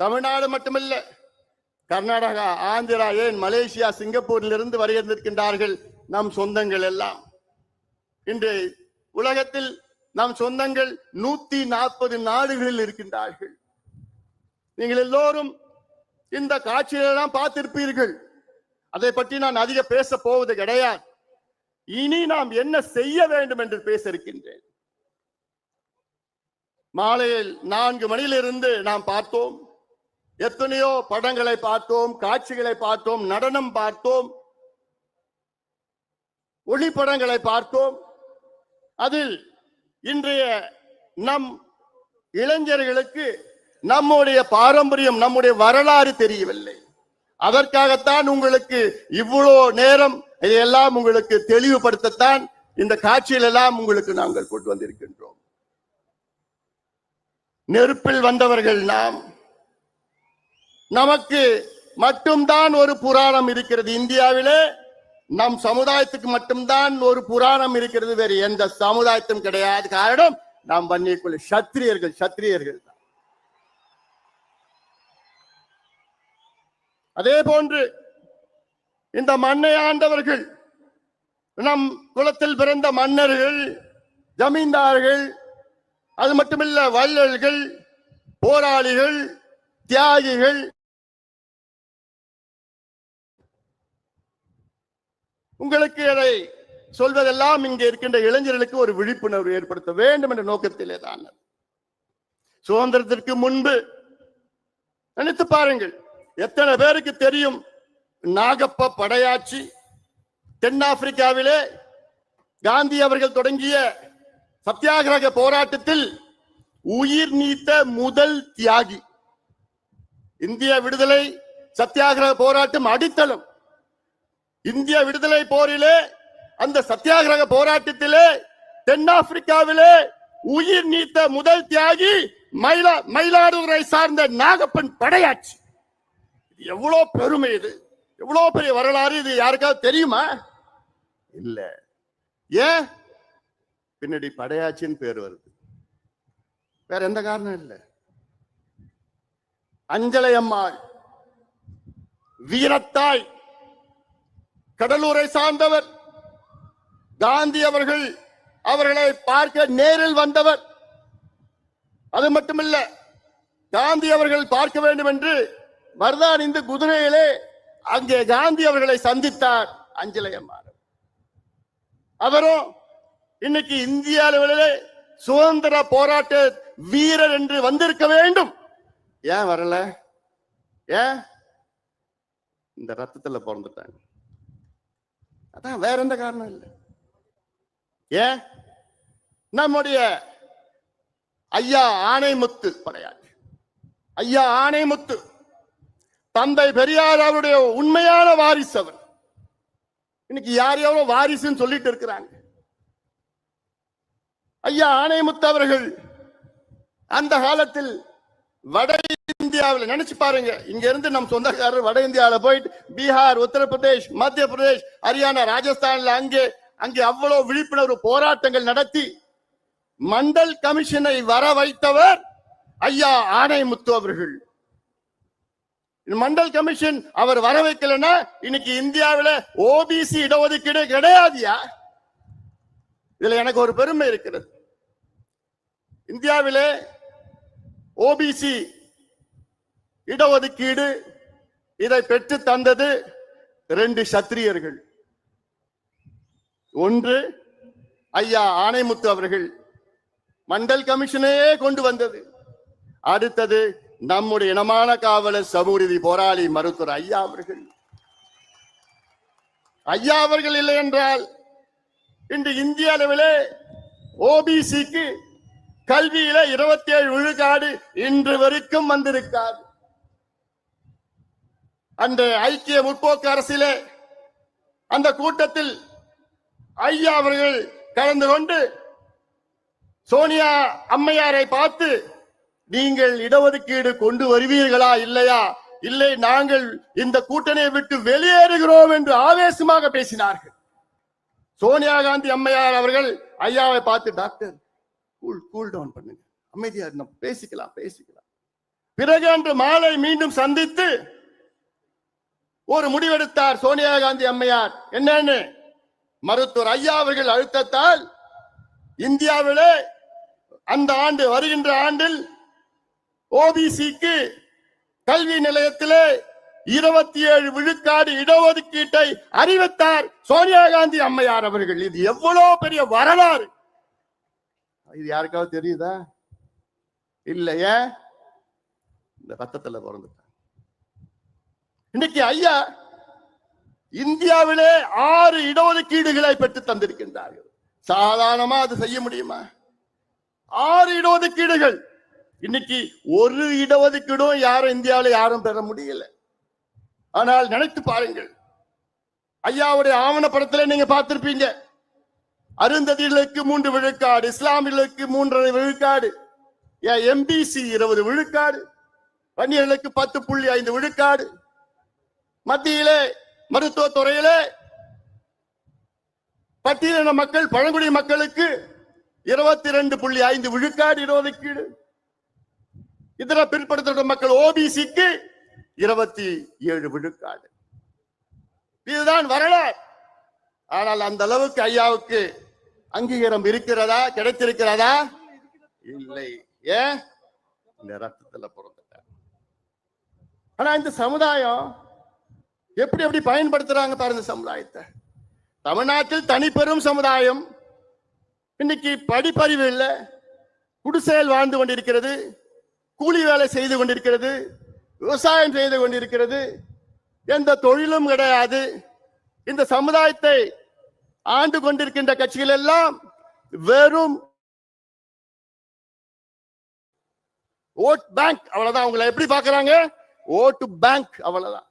தமிழ்நாடு மட்டுமல்ல கர்நாடகா ஆந்திரா ஏன் மலேசியா சிங்கப்பூரிலிருந்து வருகின்றிருக்கின்றார்கள் நம் சொந்தங்கள் எல்லாம். இன்று உலகத்தில் நம் சொந்தங்கள் நூத்தி நாற்பது நாடுகளில் இருக்கின்றார்கள். நீங்கள் எல்லோரும் இந்த காட்சியிலெல்லாம் பார்த்திருப்பீர்கள். அதை பற்றி நான் அதிக பேச போவது கிடையாது. இனி நாம் என்ன செய்ய வேண்டும் என்று பேச இருக்கின்றேன் மாலையில் நான்கு மணியிலிருந்து நாம் பார்த்தோம். எத்தனையோ படங்களை பார்த்தோம் காட்சிகளை பார்த்தோம் நடனம் பார்த்தோம் ஒளிப்படங்களை பார்த்தோம். அதில் இன்றைய நம் இளைஞர்களுக்கு நம்முடைய பாரம்பரியம் நம்முடைய வரலாறு தெரியவில்லை. அதற்காகத்தான் உங்களுக்கு இவ்வளோ நேரம் இதையெல்லாம் உங்களுக்கு தெளிவுபடுத்தத்தான் இந்த காட்சியில் எல்லாம் உங்களுக்கு நாங்கள் கொண்டு வந்திருக்கின்றோம். நெருப்பில் வந்தவர்கள் நாம் நமக்கு மட்டும்தான் ஒரு புராணம் இருக்கிறது இந்தியாவிலே. நம் சமுதாயத்துக்கு மட்டும்தான் ஒரு புராணம் இருக்கிறது. வேறு எந்த சமுதாயத்தும் கிடையாது. காரணம் நாம் வன்னியக்குள்ள சத்திரியர்கள் சத்திரியர்கள் தான். அதே போன்று இந்த மண்ணை ஆண்டவர்கள் நம் குலத்தில் பிறந்த மன்னர்கள் ஜமீன்தார்கள் அது மட்டுமில்ல வள்ளல்கள் போராளிகள் தியாகிகள் உங்களுக்கு அதை சொல்வதெல்லாம் இங்கே இருக்கின்ற இளைஞர்களுக்கு ஒரு விழிப்புணர்வு ஏற்படுத்த வேண்டும் என்ற நோக்கத்திலே தான் சுதந்திரத்திற்கு முன்பு நினைத்து பாருங்கள் எத்தனை பேருக்கு தெரியும் நாகப்ப படையாட்சி தென்னாப்பிரிக்காவிலே காந்தி அவர்கள் தொடங்கிய சத்தியாகிரக போராட்டத்தில் உயிர் நீத்த முதல் தியாகி. இந்திய விடுதலை சத்தியாகிரக போராட்டம் அடித்தளம். இந்திய விடுதலை போரிலே அந்த சத்தியாகிரக போராட்டத்திலே தென்னாப்பிரிக்காவிலே உயிர் நீத்த முதல் தியாகி மயிலா மயிலாடுதுறை சார்ந்த நாகப்பன் படையாட்சி. எவ்வளோ பெருமை இது. எவ்வளவு பெரிய வரலாறு இது யாருக்காவது தெரியுமா? இல்ல. ஏன்? பின்னாடி படையாச்சின்னு பேர் வருது. வேற எந்த காரணம் இல்ல. அஞ்சலை அம்மாள் வீரத்தாய் கடலூரை சார்ந்தவர். காந்தி அவர்கள் அவர்களை பார்க்க நேரில் வந்தவர். அது மட்டுமல்ல காந்தி அவர்கள் பார்க்க வேண்டும் என்று மருதான் இந்த குதிரையிலே அங்கே காந்தி அவர்களை சந்தித்தார் அஞ்சலை அவரும் இன்னைக்கு இந்திய அளவிலே சுதந்திர போராட்ட வீரர் என்று வந்திருக்க வேண்டும். ஏன் வரல? ஏன்? இந்த ரத்தத்துல பிறந்துட்டாங்க. அதான் வேற எந்த காரணம் இல்லை. ஏன்? நம்முடைய ஐயா ஆணைமுத்து படையாட்சி ஐயா ஆணைமுத்து தந்தை பெரியார் அவருடைய உண்மையான வாரிசு அவர். இன்னைக்கு யார் எவ்வளோ வாரிசுன்னு சொல்லிட்டு இருக்கிறாங்க. ஐயா ஆணைமுத்து அவர்கள் அந்த காலத்தில் வட இந்தியாவில் நினைச்சு பாருங்க. இங்க இருந்து நம் சொந்தக்காரர் வட இந்தியாவில் போயிட்டு பீகார் உத்தரப்பிரதேஷ் மத்திய பிரதேஷ் ஹரியானா ராஜஸ்தான்ல அங்கே அங்கே அவ்வளவு விழிப்புணர்வு போராட்டங்கள் நடத்தி மண்டல் கமிஷனை வர வைத்தவர் ஐயா ஆணைமுத்து அவர்கள். மண்டல் கமிஷன் அவர் வர வைக்கலன்னா இன்னைக்கு இந்தியாவில ஓபிசி இடஒதுக்கீடு கிடையாதுயா? இதுல எனக்கு ஒரு பெருமை இருக்கிறது. இந்தியாவிலே ஓபிசி இடஒதுக்கீடு இதை பெற்று தந்தது ரெண்டு சத்திரியர்கள். ஒன்று ஐயா ஆணைமுத்து அவர்கள். மண்டல் கமிஷனையே கொண்டு வந்தது. அடுத்தது நம்முடைய இனமான காவலர் சமூரிதி போராளி மருத்துவர் ஐயா அவர்கள். ஐயா அவர்கள் இல்லை என்றால் இன்று இந்திய அளவிலே ஓபிசிக்கு கல்வியில இருபத்தி ஏழு விழுக்காடு இன்று வரைக்கும் வந்திருக்காது அந்த ஐக்கிய முற்போக்கு அரசிலே அந்த கூட்டத்தில் ஐயா அவர்கள் கலந்து கொண்டு சோனியா அம்மையாரை பார்த்து நீங்கள் இடஒதுக்கீடு கொண்டு வருவீர்களா இல்லையா? இல்லை நாங்கள் இந்த கூட்டணியை விட்டு வெளியேறுகிறோம் என்று ஆவேசமாக பேசினார்கள். சோனியா காந்தி அம்மையார் அவர்கள் ஐயாவை பார்த்து டாக்டர் கூல் கூல் டவுன் பண்ணுங்க. அமைதியா நம்ம பேசிக்கலாம் பேசிக்கலாம். பிறகு அன்று மாலை மீண்டும் சந்தித்து ஒரு முடிவெடுத்தார் சோனியா காந்தி அம்மையார். என்னன்னு? மருத்துவர் ஐயா அவர்கள் அழுத்தத்தால் இந்தியாவிலே அந்த ஆண்டு வருகின்ற ஆண்டில் ஓபிசிக்கு கல்வி நிலையத்திலே இருபத்தி ஏழு விழுக்காடு இடஒதுக்கீட்டை அறிவித்தார் சோனியா காந்தி அம்மையார் அவர்கள். இது எவ்வளவு பெரிய வரலாறு? இது யாருக்காவது தெரியுதா? இல்லையே? இந்த ரத்தத்துல பிறந்து இன்னைக்கு ஐயா இந்தியாவிலே ஆறு இடஒதுக்கீடுகளை பெற்று தந்திருக்கின்றார்கள். சாதாரணமா அது செய்ய முடியுமா? ஆறு இடஒதுக்கீடுகள். இன்னைக்கு ஒரு இடஒதுக்கீடும் யாரும் இந்தியாவில யாரும் பெற முடியல. ஆனால் நினைத்து பாருங்கள். ஐயாவுடைய ஆவணப்படத்துல நீங்க பார்த்திருப்பீங்க. அருந்ததிகளுக்கு மூன்று விழுக்காடு இஸ்லாமியர்களுக்கு மூன்றரை விழுக்காடு எம்பிசி இருபது விழுக்காடு வன்னியர்களுக்கு பத்து புள்ளி ஐந்து விழுக்காடு மத்தியிலே மருத்துவ துறையிலே பட்டியலின மக்கள் பழங்குடி மக்களுக்கு இருபத்தி ரெண்டு புள்ளி ஐந்து விழுக்காடு இடஒதுக்கீடு. இதர பிற்படுத்தப்பட்ட மக்கள் ஓபிசிக்கு இருபத்தி ஏழு விழுக்காடு. இதுதான் வரலாறு. ஆனால் அந்த அளவுக்கு ஐயாவுக்கு அங்கீகாரம் இருக்கிறதா கிடைத்திருக்கிறதா? இல்லை. ஏன்? இந்த ரத்தத்துல பிறந்துட்டார். ஆனா இந்த சமுதாயம் எப்படி எப்படி பயன்படுத்துறாங்க பாருங்க சமுதாயத்தை. தமிழ்நாட்டில் தனிப்பெரும் சமுதாயம். இன்னைக்கு படிப்பறிவு இல்லை. குடிசையில் வாழ்ந்து கொண்டிருக்கிறது. கூலி வேலை செய்து கொண்டிருக்கிறது. விவசாயம் செய்து கொண்டிருக்கிறது. எந்த தொழிலும் கிடையாது. இந்த சமுதாயத்தை ஆண்டு கொண்டிருக்கின்ற கட்சிகள் எல்லாம் வெறும் ஓட் பேங்க். அவ்வளவுதான். அவங்களை எப்படி பாக்குறாங்க ஓட்டு பேங்க். அவ்வளவுதான்.